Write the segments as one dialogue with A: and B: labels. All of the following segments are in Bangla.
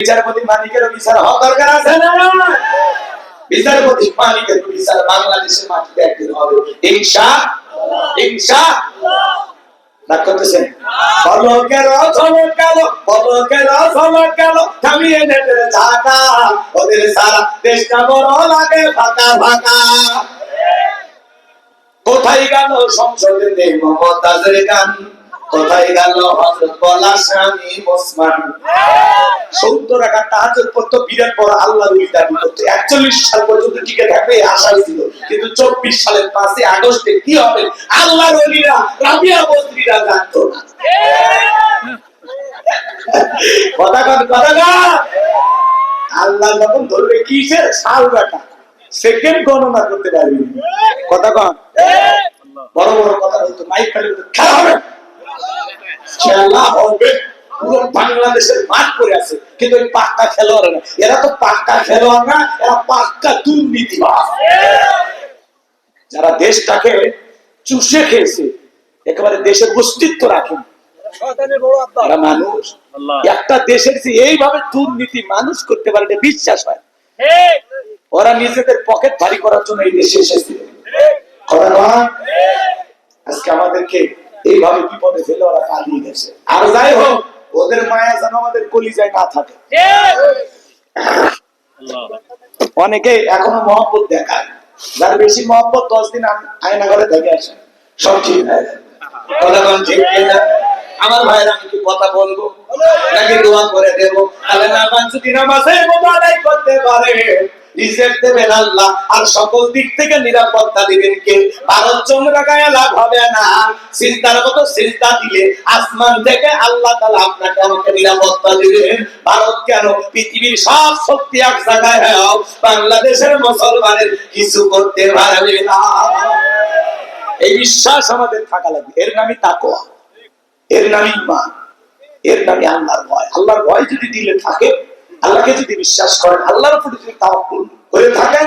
A: বিচারপতি মানিকের বিচার হওয়া দরকার আছে? না বিচারপতি মানিকের বিচার বাংলাদেশের মাটিতে একদিন হবে। হিংসা? হিংসা? কোথায় গেল মমতাজের গান? কোথায় গেল হজরত বলা স্বামী ওসমান? সত্তর টাকা তাহাজের পড়তো বিরাট বড় আল্লাহ দাবি করতো। একচল্লিশ সাল পর্যন্ত টিকে থাকবে আশা ছিল। কিন্তু চব্বিশ সালের পাঁচই আগস্টে কি হবে? আল্লাহ রলিরা রাবিয়া বস্ত্রীরা জানতো না। কথা কন কথা আল্লাহ যখন ধরবে কিসের? সাল বেটা সেকেন্ড গণনা করতে পারবি কথা কন। বড় বড় কথা বলতো মাইক বলতো, খেলা হবে। খেলা হবে। পুরো বাংলাদেশের মাঠ করে আছে কিন্তু ওই পাক্কা খেলোয়াড় না। এরা তো পাক্কা খেলোয়াড় না এরা পাক্কা যারা দেশটাকে চুষে খেয়েছে একেবারে দেশের অস্তিত্ব রাখেন মানুষ একটা দেশের যে এইভাবে দুর্নীতি মানুষ করতে পারে এটা বিশ্বাস হয় ওরা নিজেদের পকেট ভারী করার জন্য এই দেশে এসেছে। আজকে আমাদেরকে এইভাবে বিপদে ফেলে ওরা পালিয়ে গেছে। আর যাই হোক ওদের মায়া যেন আমাদের কলিজায় না থাকে। অনেকে এখনও মহব্বত দেখায়। যার বেশি মহব্বত দশ দিন আয়না ঘরে দেখে আসে। সব ঠিক হয়ে? আমার ভাইয়ের আমি কি কথা বলব? নাকি দোয়া করে নামাজের মতো আদায় করতে পারে রিজেক্ট দেবেন আল্লাহ। আর সকল দিক থেকে নিরাপত্তা দিবেন কে? লাভ হবে না। দিলে আসমান থেকে আল্লাহ আপনাকে আমাকে নিরাপত্তা ভারত কেন? পৃথিবীর সব শক্তি এক জায়গায় বাংলাদেশের মুসলমানের কিছু করতে পারবে না। এই বিশ্বাস আমাদের থাকা লাগবে। এর নামই তাকোয়া এর নামই ইমান এর নামই আল্লাহর ভয়। আল্লাহর ভয় যদি দিলে থাকে, আল্লাহকে যদি বিশ্বাস করেন, আল্লাহর উপর যদি তাওয়াক্কুল করে থাকেন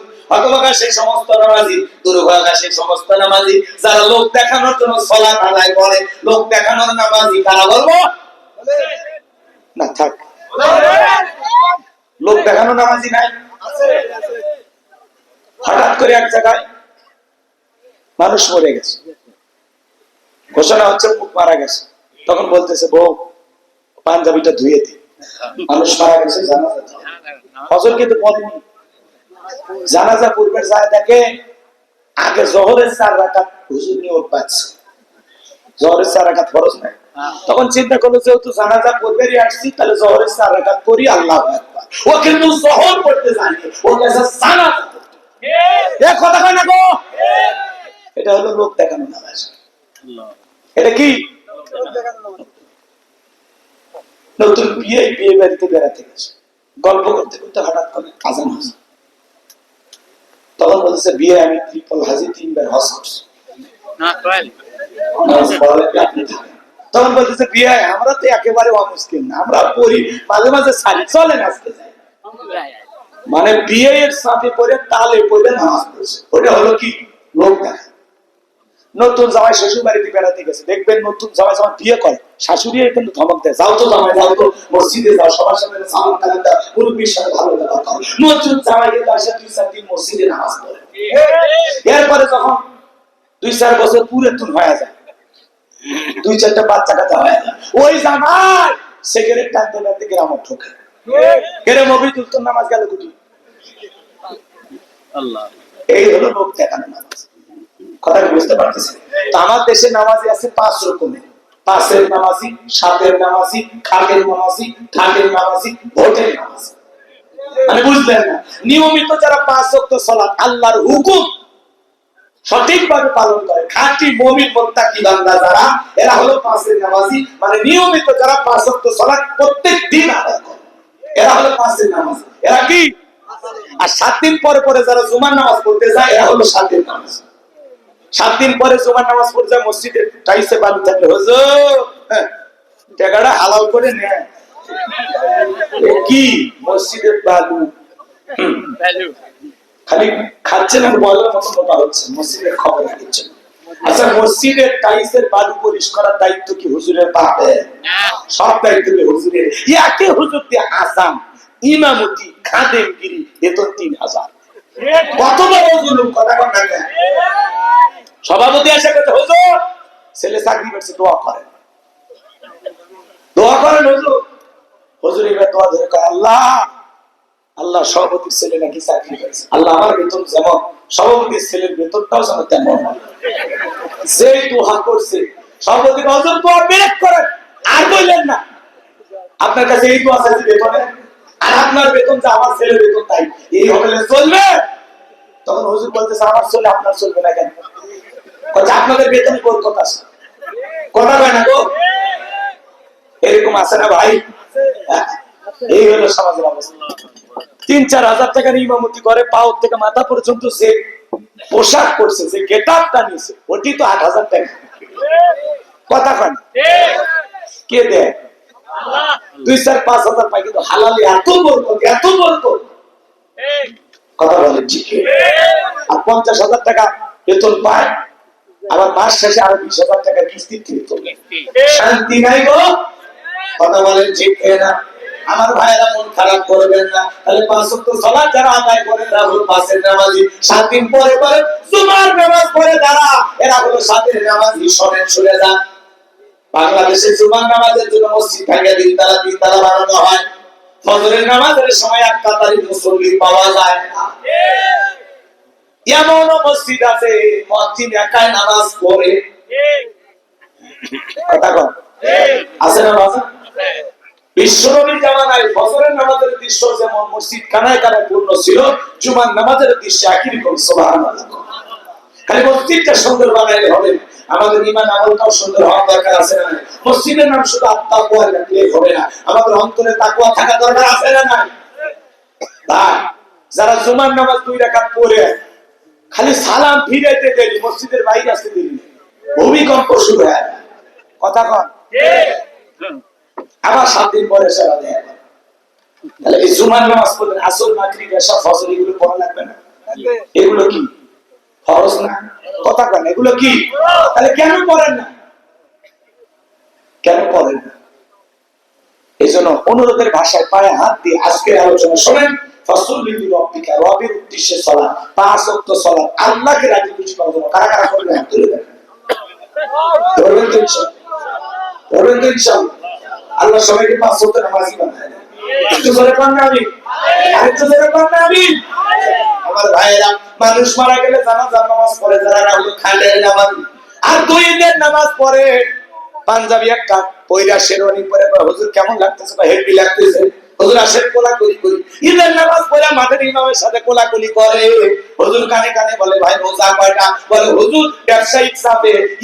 A: হঠাৎ করে এক জায়গায় মানুষ মরে গেছে। ঘোষণা হচ্ছে মুখ মারা গেছে। তখন বলতেছে, বউ, পাঞ্জাবিটা ধুয়ে দি। মানুষ মারা গেছে জানাজা দাও। ফজর কিন্তু পড়েনি জানাজা পূর্বের যায় দেখে আগে জহরের চার রাকাত হুজুর নিয়োগ পাচ্ছে। জহরের চার রাকাত ফরজ নাই। তখন চিন্তা করল, যেহেতু জানাজা পূর্বেরই আসছি, তাহলে জহরের চার রাকাত করি আল্লাহ ও কিন্তু জহর জানে, ও কথা কয় না গো। এটা হলো লোক দেখানো নামাজ। এটা কি? নতুন বিয়ে বিয়ে বাড়িতে বেড়াতে গেছে। গল্প করতে করতে হঠাৎ করে আজান হয়েছে। তখন বলছে বিয়ে আমি ত্রিপল হাজি তিনবার হজ করছি। তখন বলতেছে বিয়ে আমরা তো একেবারে না আমরা পড়ি মাঝে মাঝে চলে নাচতে যাই। মানে বিয়ে এর সাথে পরে তালে পরে নামাজ পড়ছে। ওটা হলো কি? লোক দেখা। নতুন জামাই শ্বশুর বাড়িতে বেড়াতে গেছে। দেখবেন নতুন জামাই জামাই বিয়ে করে শাশুড়ি কিন্তু ধমক দেয়। যাও তো জামাই যাও তো মসজিদে যাও সবার সাথে সালাম কালাম দাও মুরব্বীর সাথে ভালো ব্যবহার করো। নতুন জামাই কিন্তু আসে দুই চার দিন মসজিদে নামাজ পড়ে। এরপরে যখন দুই চার বছর পুরে তুন হয়ে যায় দুই চারটা বাচ্চা কাচ্চা হয়ে যায় ওই জামাই সিগারেট টানতে টানতে গ্রামে ঠোকে কেরে মবি তুলতো নামাজ গেল কুটি এই হলো লোক দেখানো নামাজ। কথা বুঝতে তো আমার দেশে নামাজি আছে পাঁচ রকমের। পাঁচের নামাজি, সাতের নামাজি, খাটের নামাজি ঠাটের নামাজি, ভোটের নামাজি। মানে বুঝলেন না, নিয়মিত যারা পাঁচ ওয়াক্ত সালাত আল্লাহর হুকুম সঠিকভাবে পালন করে, খাঁটি মমিন মোত্তাকি বান্দা যারা, এরা হলো পাঁচের নামাজি। মানে নিয়মিত যারা পাঁচ ওয়াক্ত সালাত প্রত্যেক দিন এরা হলো পাঁচের নামাজি। এরা কি? আর সাত দিন পরে পরে যারা জুমার নামাজ পড়তে যায়, এরা হলো সাতের নামাজ। সাত দিন পরে জুমার নামাজ পড়ে যায় মসজিদে টাইসে বালু থাকলে হুজুর হ্যাঁ, টাকাটা হালাল করে নেয়। কি? মসজিদের বালু। খালি খাচ্ছেন আর বলার মতো মোটা হচ্ছে মসজিদের খবর দিচ্ছেন আচ্ছা মসজিদের টাইসের বালু পরিষ্কার করার দায়িত্ব কি হুজুরের পাবে সব দায়িত্ব কি হুজুরের? ইয়াকে হুজুর দিয়ে আসাম ইমামতি খাদেমগিরি বেতন তিন হাজার। কত বড় জুলুম কথা কেন? সভাপতি এসে বলছে, হুজুর, ছেলে চাকরি করছে, দোয়া করেন। দোয়া করেন, হুজুর। হুজুর এবার দোয়া ধরে আল্লাহ আল্লাহ সভাপতির ছেলে নাকি চাকরি করেছে? আল্লাহ, আমার বেতন যেমন সভাপতির ছেলের বেতনটাও যেন তেমন। সেই দোয়া করছে, সভাপতি হুজুর, দোয়া বেরেক করেন, আর বললেন না। আপনার কাছে এই দোয়া চাইছে বেতনে? আর আপনার বেতন যে আমার ছেলের বেতন তাই, এই হোটেলে চলবে? তখন হুজুর বলতেছে, আমার চলে আপনার চলবে না কেন? কথা আপনাদের বেতন কোন কথা কথা কয় না গো? এরকম আছে না ভাই? হ্যাঁ, এই হলো সমাজের অবস্থা। তিন চার হাজার টাকার ইমামতি করে পাও থেকে মাথা পর্যন্ত যে পোশাক করছে যে গেট আপটা নিয়েছে ওটি তো আট হাজার টাকা। কথা কয় কে দেয়? দুই চার পাঁচ হাজার পাই কিন্তু হালালি এত বলতো এত বলতো কথা বলে ঠিক। আর পঞ্চাশ হাজার টাকা বেতন পায় আবার মাস শেষে আরও বিশ হাজার টাকা কিস্তি থেকে শান্তি নাই গো। কথা বলেন ঠিক না? আমার ভাইয়েরা মন খারাপ করবেন না। তাহলে পাঁচ যারা আদায় করে তারা হলো পাঁচের নামাজি। সাত দিন পরে পরে জুমার নামাজ পড়ে যারা এরা হলো সাতের নামাজি। শোনেন শুনে যান। বাংলাদেশে জুমার নামাজের জন্য মসজিদ থাকে তিন তালা তিন তালা বানানো হয়। ফজরের নামাজের সময় এক কাতারি মুসল্লি পাওয়া যায় না। এমন মসজিদ আছে মসজিদ একাই নামাজ পড়ে। কথা কন। আছে সুন্দর হবে। আমাদের ইমান সুন্দর দরকার আছে না মসজিদের নাম শুধু আত্মাকুয়া হবে না। আমাদের অন্তরে তাকুয়া থাকা দরকার আছে না যারা জুমার নামাজ দুই রাকাত পড়ে খালি সালাম ফিরাইতে দেরি মসজিদের বাইরে আসতে দেরি ভূমিকম্প শুরু হয়। কথা কন। আবার সাত দিন পরে সেরা দেয় তাহলে এই নামাজ পড়লেন আসল এসব ফসল এগুলো পড়া লাগবে না। এগুলো কি? ফরজ না? কথা কেন, এগুলো কি? তাহলে কেন পড়েন না? কেন পড়েন না? এই জন্য অনুরোধের ভাষায় পায়ে হাত দিয়ে আজকের আলোচনা শোনেন। কারা কারা মানুষ মারা গেলে জানাজার নামাজ পড়ে, যারা রাহুল খালের নামাজ, আর দুই ঈদের নামাজ পড়ে, পাঞ্জাবি একটা পয়লা শেরওয়ানি পরে, হুজুর কেমন লাগতেছে বা হেভি লাগতেছে? হুজুর আসেন কোলাকুলি করি। ঈদের ইমামের সাথে কোলাকুলি করে। হুজুর কানে কানে বলে, ভাই, রোজা কয়টা? বলে, হুজুর, ব্যবসায়িক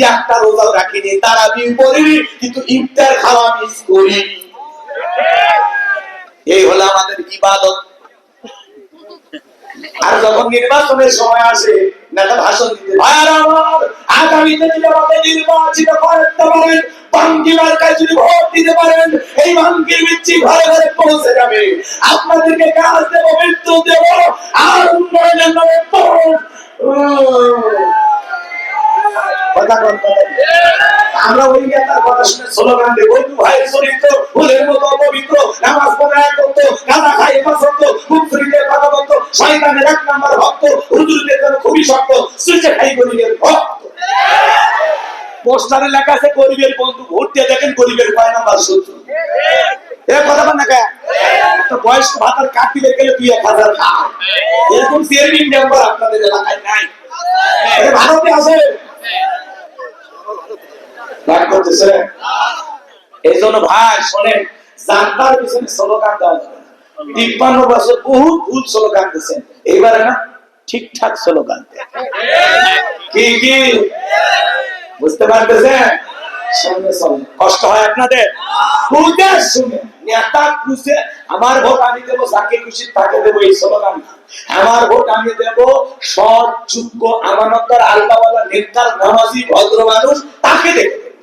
A: একটা রোজাও রাখিনি কিন্তু ইফতার খাওয়া মিস করি। এই হলো আমাদের ইবাদত। আর যখন নির্বাচনের সময় আসে নেতা ভাষণ দিতে ভাইয়ার আমার আগামীতে যদি আমাকে নির্বাচিত করতে পারেন বাঙ্গি কাছে যদি ভোট দিতে পারেন, এই বাঙ্গির মিচ্ছি ঘরে ঘরে পৌঁছে যাবে। আপনাদেরকে কাজ দেবো, মৃত্যু দেব, আর উন্নয়নের নামে কথা কন, কথা। আমরা ওই নেতার কথা শুনে স্লোগান দেবো, বন্ধু ভাই, চরিত্র, ফুলের মতো অপবিত্র, নামাজ পড়ে এক করতো গাঁদা খাই হতো মুখরিদের কথা বলতো শয়তানের এক নাম্বার ভক্ত, হুজুরদের জন্য খুবই শক্ত সুইচে খাই গরিবের ভক্ত। পোস্টারে লেখা আছে, গরিবের বন্ধু, ভোট দিয়ে দেখেন গরিবের কয় নাম্বার সূত্র আপনাদের এলাকায় নাই। ভারতে আছে। করতেছে। এই জন্য ভাই শোনেন জানতার পিছনে স্লোগান দেওয়া তিপ্পান্ন বছর বহু ভুল স্লোগান এইবারে না, ঠিকঠাক স্লোগান কি কি? বুঝতে পারতেছেন? কষ্ট হয় আপনাদের? নেতা আমার ভোট আমি দেবো, যাকে খুশি তাকে দেবো, এই স্লোগান। আমার ভোট আমি দেবো, সৎ যোগ্য আমানতদার আল্লাহওয়ালা নেতার নামাজি, ভদ্র মানুষ, তাকে দেবো।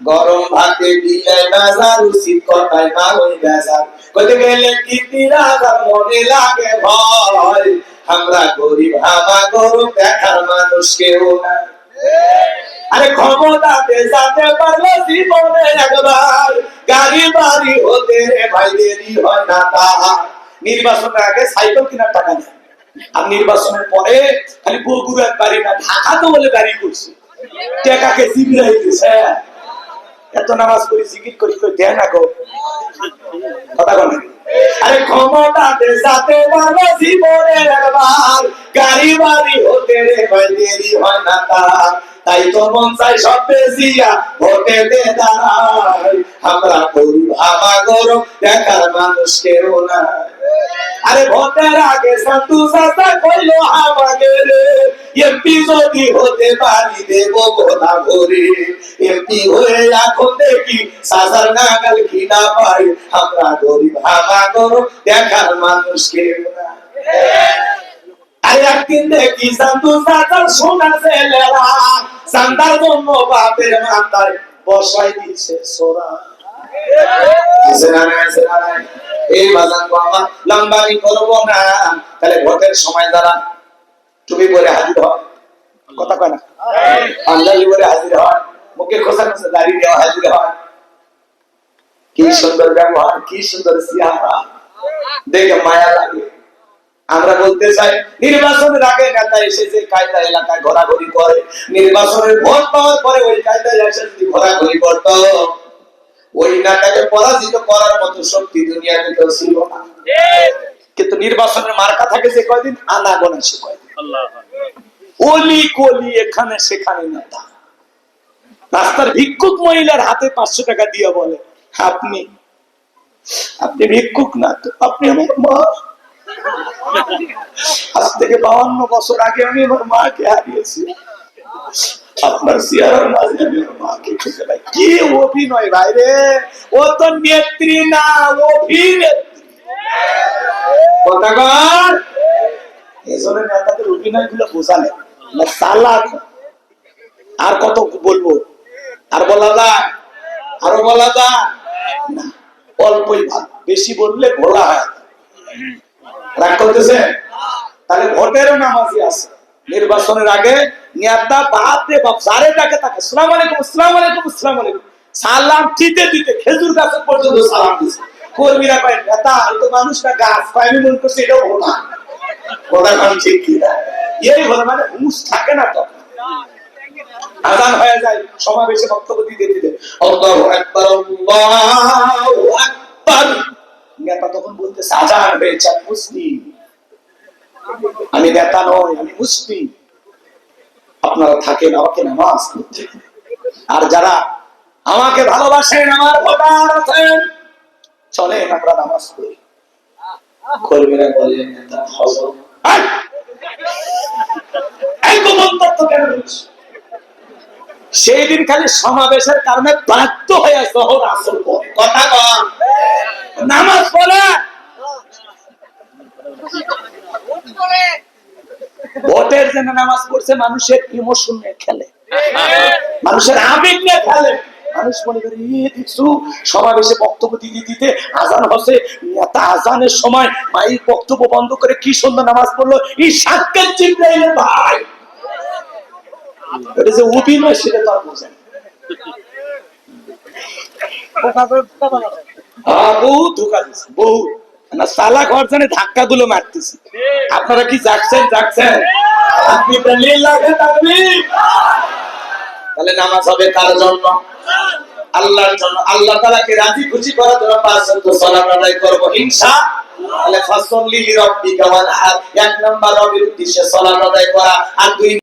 A: গরম ভাতে দিলে বাজার, উচিত কথায় না ওই বাজার। কইতে গেলে কি তিরাজার মনে লাগে ভয়? আমরা গরিব, হামা গরম দেখার মানুষ কেউ না আরে ক্ষমতাতে যাতে পারলে জীবনে একবার। গাড়ি, বাড়ি হতে রে ভাই, দেরি হয় না তার নির্বাচনের আগে সাইকেল কেনার টাকা নেই। আর নির্বাচনের পরে খালি বগুড়ার বাড়ি না ঢাকা তো বলে বাড়ি করছে। টাকাকে জিবিরাই দিছে এত নামাজ পড়ি, জিকির করি, কই দেয় না গো? কথা বলে আরে ক্ষমতাতে যাতে পারলে জীবনে একবার। গাড়ি, বাড়ি হতে রে ভাই দেরি হয় না তার। তাই তো মন চাই সব বেজিয়া ভোটে দে দাঁড়াই আমরা করি ভাবা গরম দেখার মানুষ কেউ না আরে ভোটের আগে সাধু চাচা কইলো আমাকে রে। এমপি যদি হতে পারি দেব গোলা ভরে। এমপি হয়ে এখন দেখি সাজার নাগাল কি না পাই। আমরা গরিব ভাবা গরম দেখার মানুষ কেউ না আরে একদিন দেখি চাচার সোনা ছেলেরা জন্য বাপের বসাই সোরা এই লম্বানি করব না। তাহলে ভোটের সময় তুমি বলে হাজির কথা কয় না? বলে হাজির হয় মুখে খোসা খোসা দাড়ি দেওয়া হাজির হয় কি সুন্দর ব্যবহার, কি সুন্দর চেহারা। দেখে মায়া লাগে। আমরা বলতে চাই, নির্বাচনের আগে নেতা এসে যে কায়দা এলাকায় ঘোরাঘুরি করে। নির্বাচনের ভোট পাওয়ার পরে ওই কায়দায় এসে যদি ঘোরাঘুরি করতো? ওই নেতাকে পরাজিত করার মতো শক্তি দুনিয়াতে কেউ ছিল না। কিন্তু নির্বাচনের মার্কা থাকে যে কয়দিন? আনা গোনা সে কয়দিন। অলি কলি এখানে সেখানে নেতা রাস্তার ভিক্ষুক মহিলার হাতে পাঁচশো টাকা দিয়ে বলে আপনি আপনি ভিক্ষুক না তো আপনি আমার মা। আজ থেকে বাউন্ন বছর আগে আমি আমার মাকে হারিয়েছি। আপনার মাঝে মাকে খুঁজে পাই। কি অভিনয় ও তো নেত্রী না অভিনেত্রী। কথাকার এজন্য নেতাদের অভিনয়গুলো বোঝালে। না চালাক আর কত বলব? আর বলা যায়? আরও বলা যায়? না, অল্পই ভালো বেশি বললে ঘোলা হয় রাগ করতেছে তাহলে ভোটেরও নামাজি আছে। নির্বাচনের আগে নেতা সমাবেশে বক্তব্য দিতে দিতে নেতা তখন বলতেছে আজান হয়েছে মুসলিম আমি নেতা নই, আমি মুসলিম। আপনারা থাকেন আমাকে নামাজ পড়তে। আর যারা আমাকে ভালোবাসেন, আমার চলেন আমরা নামাজ পড়ি। কর্মীরা খালি সমাবেশের কারণে বাধ্য হয়ে শহর আসল কথা নামাজ পড়ে ভোটের জন্য নামাজ পড়ছে মানুষের ইমোশন নিয়ে খেলে। মানুষের আবেগ নিয়ে খেলে। মানুষ মনে করে ইয়ে দেখছু সমাবেশে বক্তব্য দিতে দিতে আজান হসে নেতা আজানের সময় মাইক বক্তব্য বন্ধ করে কি সুন্দর নামাজ পড়ল? এই সাক্ষাৎ ভাই। এটা যে অভিনয় সেটা বোঝেন হ্যাঁ, ধোকা দিচ্ছে বহুত। না ধাক্কা গুলো মারতেছি। আপনারা কি যাচ্ছেন যাচ্ছেন আপনি তাহলে নামাজ হবে কার জন্য? আল্লাহর জন্য। আল্লাহ তাআলাকে রাজি খুশি করার জন্য পাঁচ আদায় করব করা। আর দুই